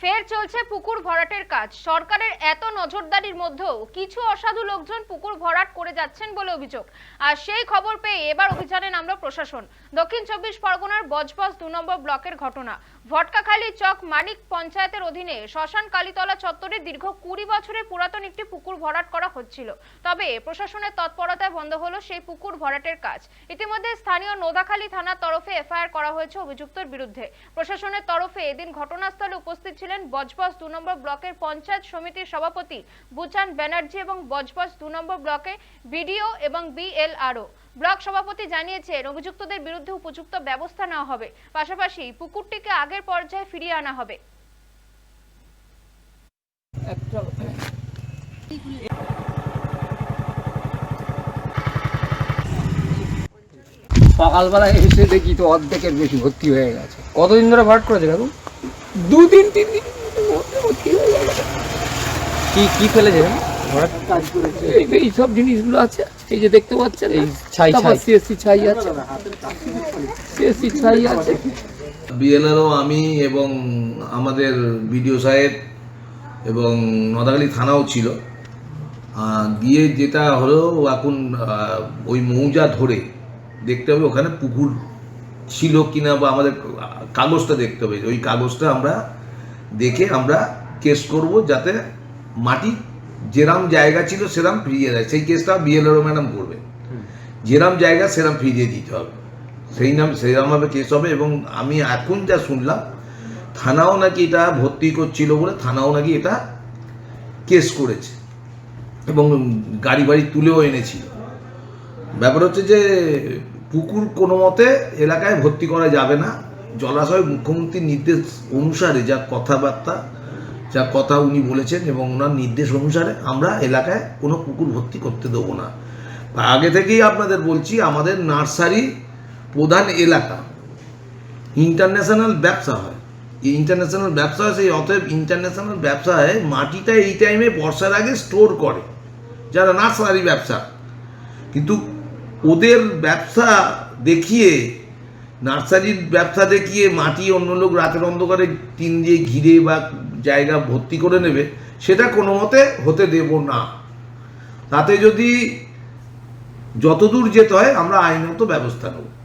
ফের চলছে পুকুর ভরাটের কাজ। সরকারের এত নজরদারির মধ্যেও কিছু অসাধু লোকজন পুকুর ভরাট করে যাচ্ছেন বলে অভিযোগ। আর সেই খবর পেয়ে এবার অভিযানে নামলো প্রশাসন। দক্ষিণ চব্বিশ পরগনার বজবজ দু নম্বর ব্লকের ঘটনা। ভটকাখালী চক মানিক পঞ্চায়েতের অধীনে শ্মশান কালীতলা চত্বরে দীর্ঘ কুড়ি বছরের পুরাতন একটি পুকুর ভরাট করা হচ্ছিল। তবে প্রশাসনের তৎপরতায় বন্ধ হলো সেই পুকুর ভরাটের কাজ। ইতিমধ্যে স্থানীয় নোদাখালী থানার তরফে এফআইআর করা হয়েছে অভিযুক্তের বিরুদ্ধে। প্রশাসনের তরফে এদিন ঘটনাস্থলে উপস্থিত ছিলেন বজবজ দু নম্বর ব্লকের পঞ্চায়েত সমিতির সভাপতি বুচান ব্যানার্জি এবং বজবজ দু নম্বর ব্লকে বিডিও এবং বিএলআরও। ব্লক সভাপতি জানিয়েছেন অভিযুক্তদের বিরুদ্ধে উপযুক্ত ব্যবস্থা নেওয়া হবে। পাশাপাশি পুকুরটিকে আগের পর্যায়ে ফিরিয়ে আনা হবে। সকালবেলা এসে দেখি তো অর্ধেকের বেশি ভর্তি হয়ে গেছে। কতদিন ধরে ভাট করেছে কাকু দুদিন তিন দিন ভর্তি হয়ে গেছে। কি কি ফেলেছে এই এই সব জিনিসগুলো আছে। এই যে দেখতে পাচ্ছেন এই ছাই ছাই। সিএসসি ছাই আছে। সিএসসি ছাই আছে। বিএলআরও আমি এবং আমাদের বিডিও সাহেব এবং নদাখালী থানাও ছিল। গিয়ে যেটা হলো এখন ওই মৌজা ধরে দেখতে হবে ওখানে পুকুর ছিল কিনা বা আমাদের কাগজটা দেখতে হবে। ওই কাগজটা আমরা দেখে আমরা কেস করব যাতে মাটি যেরাম জায়গা ছিল, সেরাম ফিরিয়ে দেয়। সেই কেসটা বিএলআরও ম্যাডাম করবে। যেরাম জায়গা, সেরাম ফিরিয়ে দিতে হবে। সেই নাম সেরকমভাবে কেস হবে এবং আমি এখন যা শুনলাম, থানাও নাকি এটা ভর্তি করছিল বলে থানাও নাকি এটা কেস করেছে। এবং গাড়ি বাড়ি তুলেও এনেছিল। ব্যাপার হচ্ছে যে, পুকুর কোনো মতে এলাকায় ভর্তি করা যাবে না। জলাশয় মুখ্যমন্ত্রীর নির্দেশ অনুসারে যা কথাবার্তা যা কথা উনি বলেছেন এবং ওনার নির্দেশ অনুসারে আমরা এলাকায় কোনো পুকুর ভর্তি করতে দেবো না। আগে থেকেই আপনাদের বলছি, আমাদের নার্সারি প্রধান এলাকা। ইন্টারন্যাশনাল ব্যবসা হয়। এই ইন্টারন্যাশনাল ব্যবসা হয় সেই অতএব ইন্টারন্যাশনাল ব্যবসায় মাটিটা এই টাইমে বর্ষার আগে স্টোর করে, যারা নার্সারি ব্যবসা। কিন্তু ওদের ব্যবসা দেখিয়ে, নার্সারির ব্যবসা দেখিয়ে মাটি অন্য লোক রাতের অন্ধকারে টিন দিয়ে ঘিরে বা জায়গা ভর্তি করে নেবে, সেটা কোনো মতে হতে দেব না। তাতে যদি যতদূর যেতে হয়, আমরা আইনত ব্যবস্থা নেব।